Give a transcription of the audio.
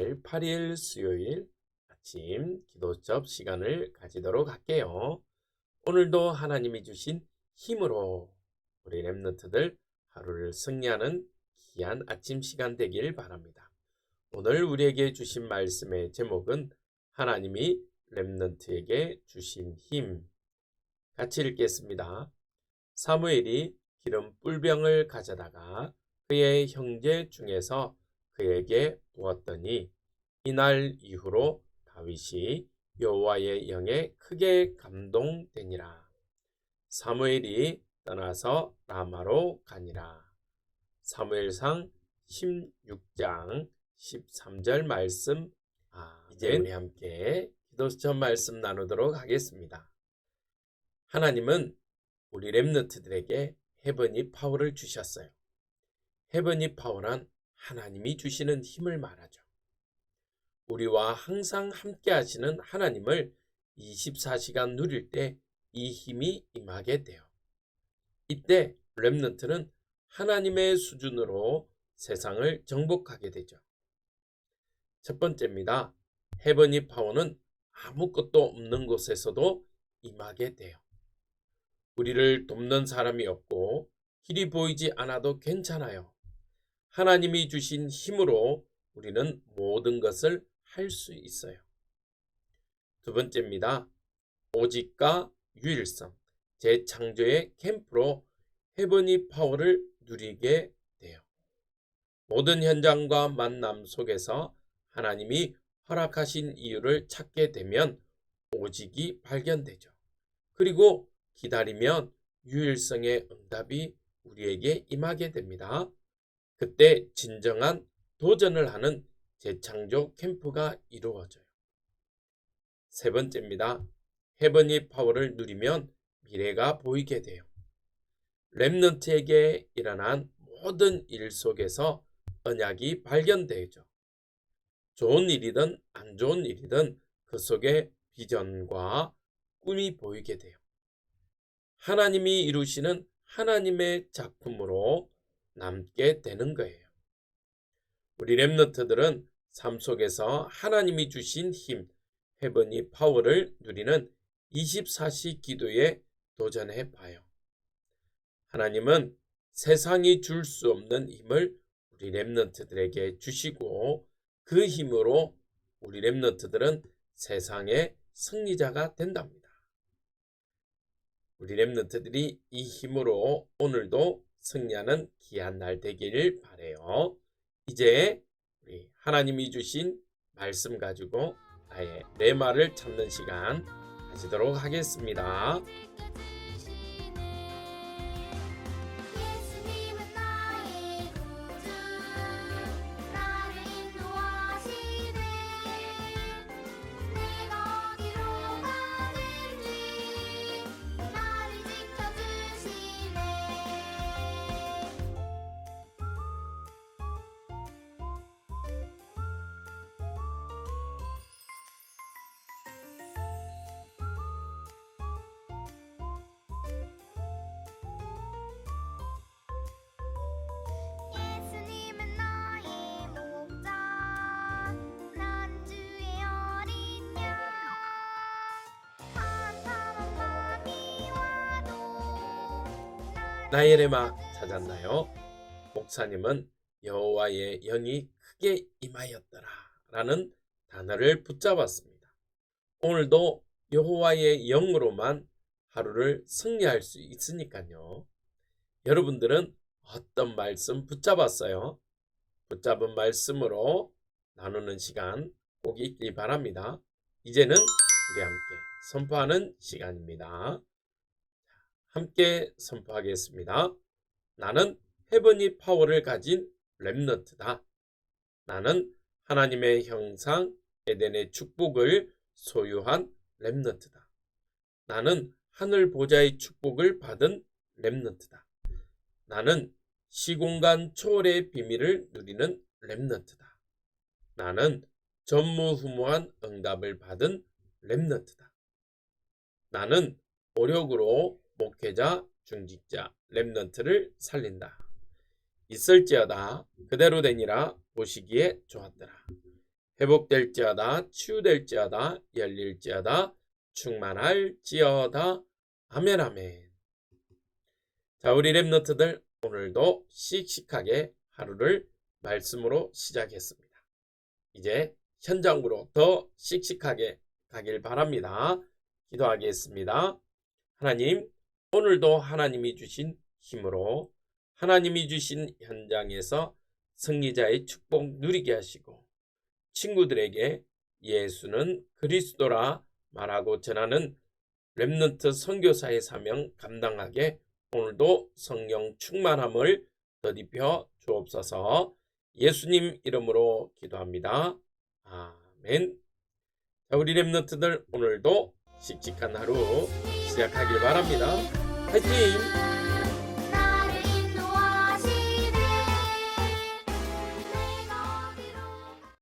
3월 8일 수요일 아침 기도접 시간을 가지도록 할게요. 오늘도 하나님이 주신 힘으로 우리 랩런트들 하루를 승리하는 귀한 아침 시간 되길 바랍니다. 오늘 우리에게 주신 말씀의 제목은 하나님이 랩런트에게 주신 힘. 같이 읽겠습니다. 사무엘이 기름 뿔병을 가져다가 그의 형제 중에서 그에게 부었더니 이날 이후로 다윗이 여호와의 영에 크게 감동되니라. 사무엘이 떠나서 라마로 가니라. 사무엘상 16장 13절 말씀. 아, 이제 우리 함께 기도처 말씀 나누도록 하겠습니다. 하나님은 우리 렘너트들에게 헤버니 파워를 주셨어요. 헤버니 파워란 하나님이 주시는 힘을 말하죠. 우리와 항상 함께 하시는 하나님을 24시간 누릴 때 이 힘이 임하게 돼요. 이때 렘넌트는 하나님의 수준으로 세상을 정복하게 되죠. 첫 번째입니다. 헤버니 파워는 아무것도 없는 곳에서도 임하게 돼요. 우리를 돕는 사람이 없고 길이 보이지 않아도 괜찮아요. 하나님이 주신 힘으로 우리는 모든 것을 할 수 있어요. 두 번째입니다. 오직과 유일성, 재창조의 캠프로 헤버니 파워를 누리게 돼요. 모든 현장과 만남 속에서 하나님이 허락하신 이유를 찾게 되면 오직이 발견되죠. 그리고 기다리면 유일성의 응답이 우리에게 임하게 됩니다. 그때 진정한 도전을 하는 재창조 캠프가 이루어져요. 세 번째입니다. 헤버니 파워를 누리면 미래가 보이게 돼요. 랩넌트에게 일어난 모든 일 속에서 언약이 발견되죠. 좋은 일이든 안 좋은 일이든 그 속에 비전과 꿈이 보이게 돼요. 하나님이 이루시는 하나님의 작품으로 남게 되는 거예요. 우리 랩너트들은 삶 속에서 하나님이 주신 힘, 헤버니 파워를 누리는 24시 기도에 도전해 봐요. 하나님은 세상이 줄 수 없는 힘을 우리 랩너트들에게 주시고 그 힘으로 우리 랩너트들은 세상의 승리자가 된답니다. 우리 랩너트들이 이 힘으로 오늘도 승리하는 귀한 날 되기를 바래요. 이제 우리 하나님이 주신 말씀 가지고 나의 내 말을 찾는 시간 가지도록 하겠습니다. 나의 레마 찾았나요? 목사님은 여호와의 영이 크게 임하였더라 라는 단어를 붙잡았습니다. 오늘도 여호와의 영으로만 하루를 승리할 수 있으니까요. 여러분들은 어떤 말씀 붙잡았어요? 붙잡은 말씀으로 나누는 시간 꼭 있길 바랍니다. 이제는 우리 함께 선포하는 시간입니다. 함께 선포하겠습니다. 나는 헤버니 파워를 가진 랩너트다. 나는 하나님의 형상 에덴의 축복을 소유한 랩너트다. 나는 하늘 보좌의 축복을 받은 랩너트다. 나는 시공간 초월의 비밀을 누리는 랩너트다. 나는 전무후무한 응답을 받은 랩너트다. 나는 오력으로 목회자, 중직자, 랩넌트를 살린다. 있을지어다. 그대로 되니라. 보시기에 좋았더라. 회복될지어다. 치유될지어다. 열릴지어다. 충만할지어다. 아멘 아멘. 자 우리 랩너트들 오늘도 씩씩하게 하루를 말씀으로 시작했습니다. 이제 현장으로 더 씩씩하게 가길 바랍니다. 기도하겠습니다. 하나님 오늘도 하나님이 주신 힘으로 하나님이 주신 현장에서 승리자의 축복 누리게 하시고 친구들에게 예수는 그리스도라 말하고 전하는 렘넌트 선교사의 사명 감당하게 오늘도 성령 충만함을 더입혀 주옵소서 예수님 이름으로 기도합니다. 아멘. 자, 우리 렘넌트들 오늘도 씩씩한 하루 시작하길 바랍니다. 화이팅!